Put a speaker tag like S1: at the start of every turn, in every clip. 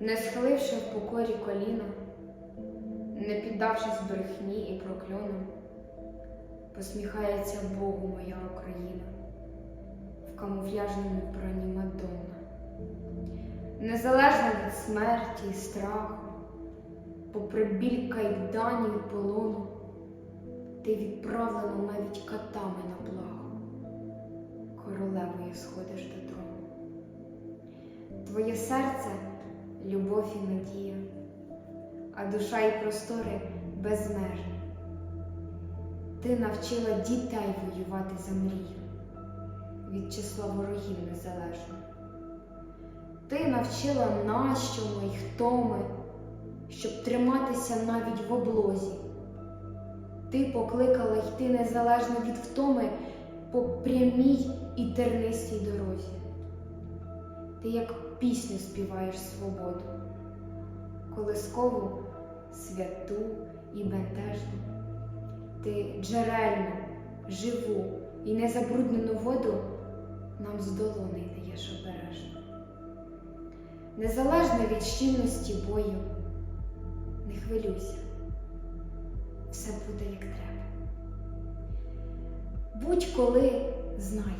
S1: не схиливши в покорі коліна, не піддавшись брехні і прокльонам, посміхається Богу моя Україна в камуфляжному вбранні Мадонна. Незалежно від смерті і страху, попри біль кайданів і полону, ти відправлена навіть катами на благо, королевою сходиш до трону. Твоє серце любов і надія, а душа і простори безмежні. Ти навчила дітей воювати за мрію від числа ворогів незалежно. Ти навчила нащо ми й хто ми, щоб триматися навіть в облозі. Ти покликала йти незалежно від втоми по прямій і тернистій дорозі. Ти як пісню співаєш свободу, колискову, святу і бентежну. Ти джерельну, живу і незабруднену воду нам з долони даєш обережно. Незалежно від щільності бою, не хвилюйся, все буде як треба. Будь-коли знай,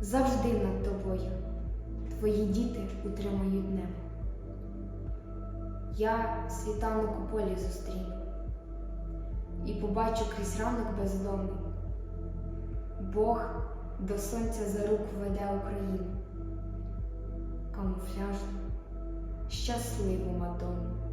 S1: завжди над тобою твої діти утримають небо. Я світанок у полі зустріну і побачу крізь ранок бездомний. Бог до сонця за руку веде Україну, камуфляжну, щасливу Мадонну.